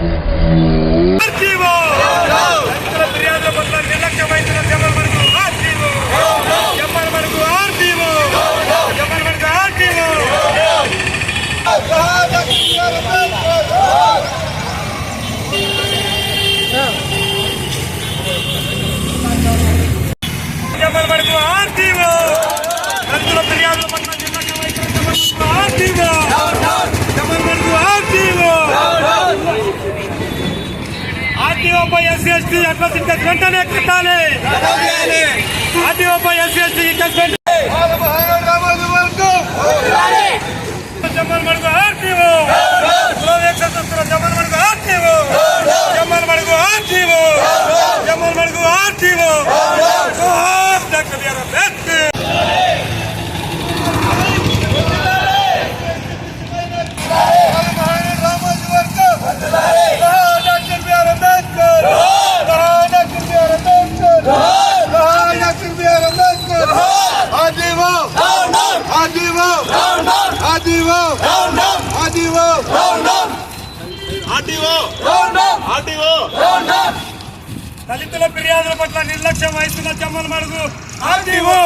Yeah. ఆర్టీఓపై SC ST atrocity case వెంటనే కట్టాలి. ఆర్టీఓపై ఎస్సీ ఎస్టీ కేసు వెంటనే జమ్మల్ మడుగు ఆర్టీఓ. కులవేక్ష సంస్థల జమ్మల్ మడుగు ఆర్టీఓ. జమ్మల్ మడుగు ఆర్టీఓ. జమ్మల్ మడుగు ఆర్టీఓ. జోహార్ doctor BR Ambedkar doctor BR Ambedkar doctor BR Ambedkar doctor BR Ambedkar ఆదివో ఆదివో ఆదివో ఆదివో ఆదివో ఆదివో దళితుల ఫిర్యాదుల పట్ల నిర్లక్ష్యం వహిస్తున్న చెమ్మల మడుగు ఆర్టీఓ!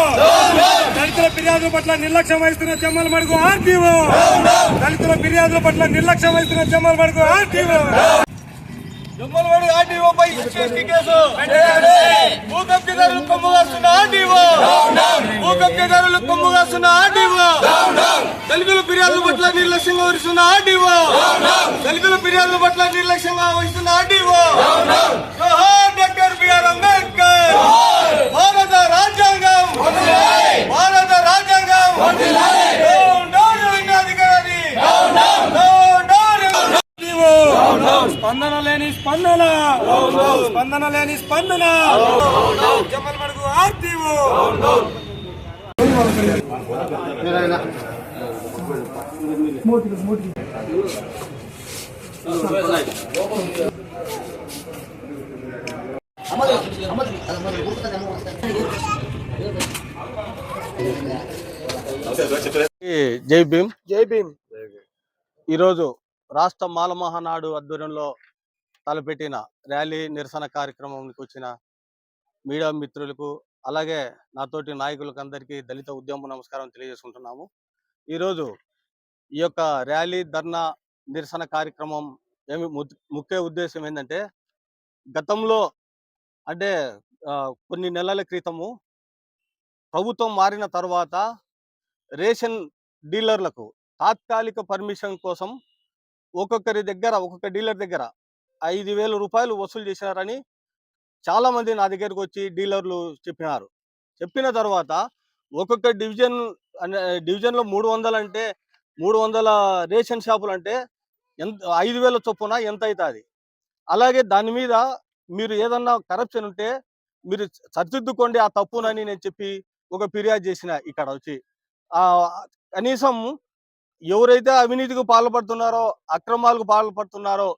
దళితుల ఫిర్యాదుల పట్ల నిర్లక్ష్యం వహిస్తున్న చెమ్మల మడుగు ఆర్టీఓ! దళితుల ఫిర్యాదుల పట్ల నిర్లక్ష్యం వహిస్తున్న చెమ్మల మడుగు ఆర్టీఓ! జమ్మలవాడి ఆర్టీఓపై ఎస్సీ కేసు. భూ కబ్జదారులు కొమ్ము కాస్తున్న ఆర్టీఓ భూ కబ్జదారులు కొమ్ము కాస్తున్న ఆర్టీఓ దళితుల ఫిర్యాదుల పట్ల నిర్లక్ష్యంగా వహిస్తున్న ఆర్టీఓ దళితుల ఫిర్యాదుల పట్ల నిర్లక్ష్యంగా వహిస్తున్న జోహార్ డాక్టర్ బిఆర్ అంబేద్కర్. భారత రాజ్యాంగం. భారత రాజ్యాంగం. స్పందన. స్పందన లేని స్పందన. జమ్మల్ మడుగు ఆర్టీఓ జై భీమ్. జై భీమ్. ఈరోజు రాష్ట్ర మాల మహానాడు ఆధ్వర్యంలో తలపెట్టిన ర్యాలీ నిరసన కార్యక్రమానికి వచ్చిన మీడియా మిత్రులకు అలాగే నాతోటి నాయకులకు అందరికీ దళిత ఉద్యమం నమస్కారం తెలియజేసుకుంటున్నాము. ఈరోజు ఈ యొక్క ర్యాలీ ధర్నా నిరసన కార్యక్రమం ఏమి ము- ముఖ్య ఉద్దేశం ఏంటంటే గతంలో అంటే కొన్ని నెలల క్రితము ప్రభుత్వం మారిన తర్వాత రేషన్ డీలర్లకు తాత్కాలిక పర్మిషన్ కోసం ఒక్కొక్కరి దగ్గర ఒక్కొక్క డీలర్ దగ్గర ఐదు వేల రూపాయలు వసూలు చేసినారని చాలా మంది నా దగ్గరకు వచ్చి డీలర్లు చెప్పినారు. చెప్పిన తర్వాత ఒక్కొక్క డివిజన్ అనే డివిజన్లో మూడు వందలు అంటే మూడు వందల రేషన్ షాపులు అంటే ఎంత ఐదు వేల చొప్పున ఎంత అవుతుంది అలాగే దాని మీద మీరు ఏదన్నా కరప్షన్ ఉంటే మీరు సరిదిద్దుకోండి ఆ తప్పునని నేను చెప్పి ఒక ఫిర్యాదు చేసిన ఇక్కడ వచ్చి. ఆ కనీసం ఎవరైతే అవినీతికి పాల్పడుతున్నారో అక్రమాలకు పాల్పడుతున్నారో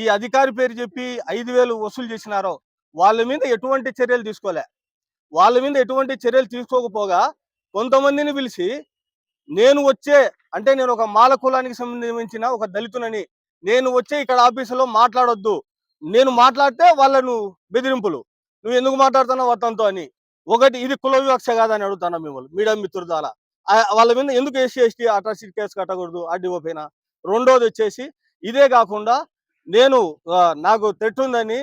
ఈ అధికారి పేరు చెప్పి ఐదు వేలు వసూలు చేసినారో వాళ్ళ మీద ఎటువంటి చర్యలు తీసుకోలే. వాళ్ళ మీద ఎటువంటి చర్యలు తీసుకోకపోగా కొంతమందిని పిలిచి నేను వచ్చే అంటే నేను ఒక మాల కులానికి సంబంధించిన ఒక దళితునని నేను వచ్చే ఇక్కడ ఆఫీసులో మాట్లాడొద్దు. నేను మాట్లాడితే వాళ్ళను బెదిరింపులు. నువ్వు ఎందుకు మాట్లాడుతున్నావు అతనితో అని. ఒకటి ఇది కుల వివక్ష కాదని అడుగుతాను మిమ్మల్ని మీడియా మిత్రుల ద్వారా వాళ్ళ మీద ఎందుకు ఎస్సీ ఎస్టీ అట్రాసిటీ కేసు కట్టకూడదు ఆర్డీఓ పైన. రెండోది వచ్చేసి ఇదే కాకుండా నేను నాకు థ్రెట్ ఉందని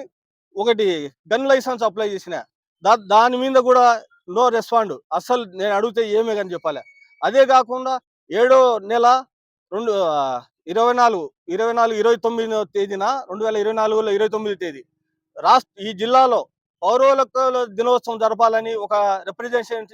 ఒకటి గన్ లైసెన్స్ అప్లై చేసిన. దా దాని మీద కూడా నో రెస్పాండ్. అస్సలు నేను అడిగితే ఏమే కానీ చెప్పాలి. అదే కాకుండా ఏడో నెల రెండు ఇరవై నాలుగు ఇరవై నాలుగు ఇరవై తొమ్మిదో తేదీన రెండు వేల ఇరవై నాలుగులో ఇరవై తొమ్మిది తేదీ రాష్ట్ర ఈ జిల్లాలో పౌరవుల దినోత్సవం జరపాలని ఒక రిప్రజెంటేషన్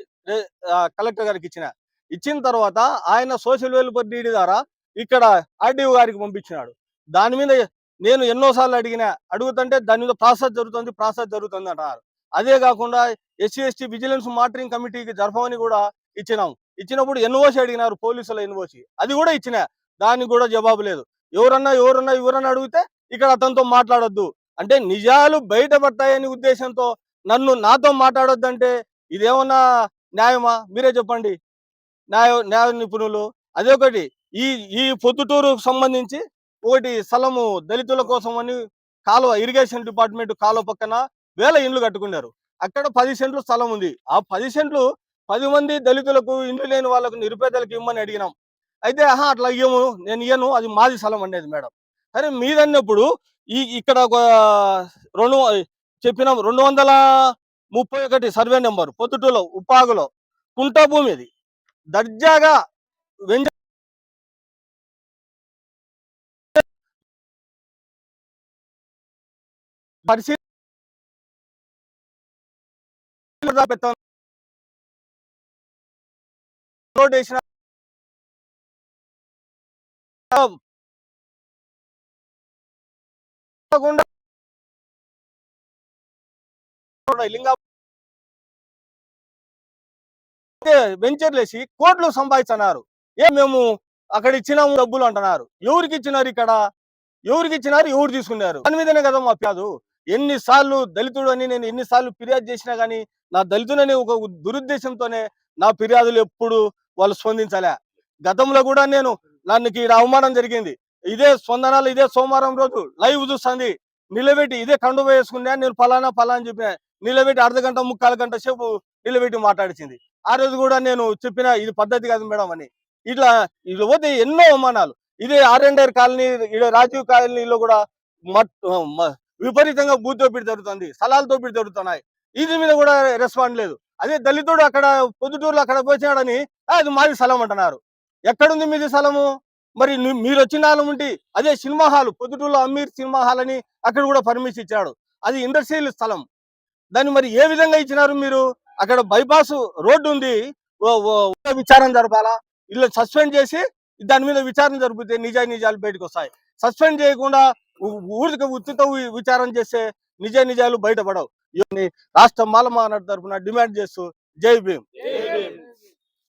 కలెక్టర్ గారికి ఇచ్చిన. ఇచ్చిన తర్వాత ఆయన సోషల్ వెల్ఫేర్ డీడీ ద్వారా ఇక్కడ ఆర్డీఓ గారికి పంపించినాడు. దాని మీద నేను ఎన్నోసార్లు అడిగిన అడుగుతుంటే దాని మీద ప్రాసెస్ జరుగుతుంది ప్రాసెస్ జరుగుతుంది అంటారు. అదే కాకుండా ఎస్సీ ఎస్టీ విజిలెన్స్ మానిటరింగ్ కమిటీకి జరపమని కూడా ఇచ్చినాం. ఇచ్చినప్పుడు ఎన్ఓసి అడిగినారు పోలీసుల ఎన్ఓసి. అది కూడా ఇచ్చిన దానికి కూడా జవాబు లేదు. ఎవరన్నా ఎవరన్నా ఎవరన్నా అడిగితే ఇక్కడ అతనితో మాట్లాడొద్దు. అంటే నిజాలు బయటపడతాయని ఉద్దేశంతో నన్ను నాతో మాట్లాడొద్దంటే ఇదేమన్నా న్యాయమా? మీరే చెప్పండి. న్యాయ న్యాయ నిపుణులు. అదే ఒకటి ఈ ఈ పొద్దుటూరు సంబంధించి ఒకటి స్థలము దళితుల కోసం అని కాలువ ఇరిగేషన్ డిపార్ట్మెంట్ కాలువ పక్కన వేల ఇండ్లు కట్టుకున్నారు. అక్కడ పది సెంట్లు స్థలం ఉంది. ఆ పది సెంట్లు పది మంది దళితులకు ఇండ్లు లేని వాళ్ళకు నిరుపేదలకు ఇవ్వమని అడిగినాం. అయితే ఆహా అట్లా ఇయ్యము నేను ఇయ్యను అది మాది స్థలం అనేది మేడం. సరే మీదన్నప్పుడు ఈ ఇక్కడ ఒక రెండు చెప్పినాం రెండు వందల ముప్పై ఒకటి సర్వే నెంబర్ పొద్దుటూలో ఉపాగులో కుంట భూమి ఇది దర్జాగా వెంజ పరిశీలి పెత్తం రోడ్ వేసిన లింగా వెంచర్లు వేసి కోట్లు సంపాదిస్తున్నారు ఏ మేము అక్కడ ఇచ్చినాము డబ్బులు అంటున్నారు. ఎవరికి ఇచ్చినారు ఇక్కడ? ఎవరికి ఇచ్చినారు? ఎవరు తీసుకున్నారు? దాని మీదనే కదా మా ప్యాదు ఎన్నిసార్లు దళితుడు అని నేను ఎన్నిసార్లు ఫిర్యాదు చేసినా కానీ నా దళితుడని ఒక దురుద్దేశంతోనే నా ఫిర్యాదులు ఎప్పుడు వాళ్ళు స్పందించలే. గతంలో కూడా నేను నన్ను ఈడ అవమానం జరిగింది. ఇదే స్పందనాలు ఇదే సోమవారం రోజు లైవ్ చూస్తుంది. నిలబెట్టి ఇదే కండు వేసుకున్నా నేను ఫలానా ఫలానా చెప్పిన నిలబెట్టి అర్ధ గంట ముక్కాలు గంట సేపు నిలబెట్టి మాట్లాడిచింది ఆ రోజు కూడా నేను చెప్పిన ఇది పద్ధతి కాదు మేడం అని. ఇట్లా ఇట్లా పోతే ఎన్నో అవమానాలు. ఇదే R and R colony Rajiv కాలనీలో కూడా మట్ మ- విపరీతంగా భూ దోపిడీ జరుగుతుంది స్థలాలు దోపిడీ జరుగుతున్నాయి. ఇది మీద కూడా రెస్పాండ్ లేదు. అదే దళితుడు అక్కడ పొద్దుటూరులో అక్కడ పోయినాడని అది మాది స్థలం అంటున్నారు. ఎక్కడుంది మీది స్థలము? మరి మీరు వచ్చిన స్థలం ఉంటే అదే సినిమా హాల్ పొద్దుటూరులో అమీర్ సినిమా హాల్ అని అక్కడ కూడా పర్మిషన్ ఇచ్చాడు. అది ఇండస్ట్రియల్ స్థలం. దాన్ని మరి ఏ విధంగా ఇచ్చినారు మీరు? అక్కడ బైపాస్ రోడ్డు ఉంది. విచారణ జరపాలా? ఇల్లు సస్పెండ్ చేసి దాని మీద విచారణ జరిపితే నిజా నిజాలు బయటకు వస్తాయి. సస్పెండ్ చేయకుండా ఊరికి ఉచిత విచారం చేస్తే నిజ నిజాలు బయటపడవు. ఇవన్నీ రాష్ట్ర మాలమానాడు తరఫున డిమాండ్ చేస్తూ జై భీమ్.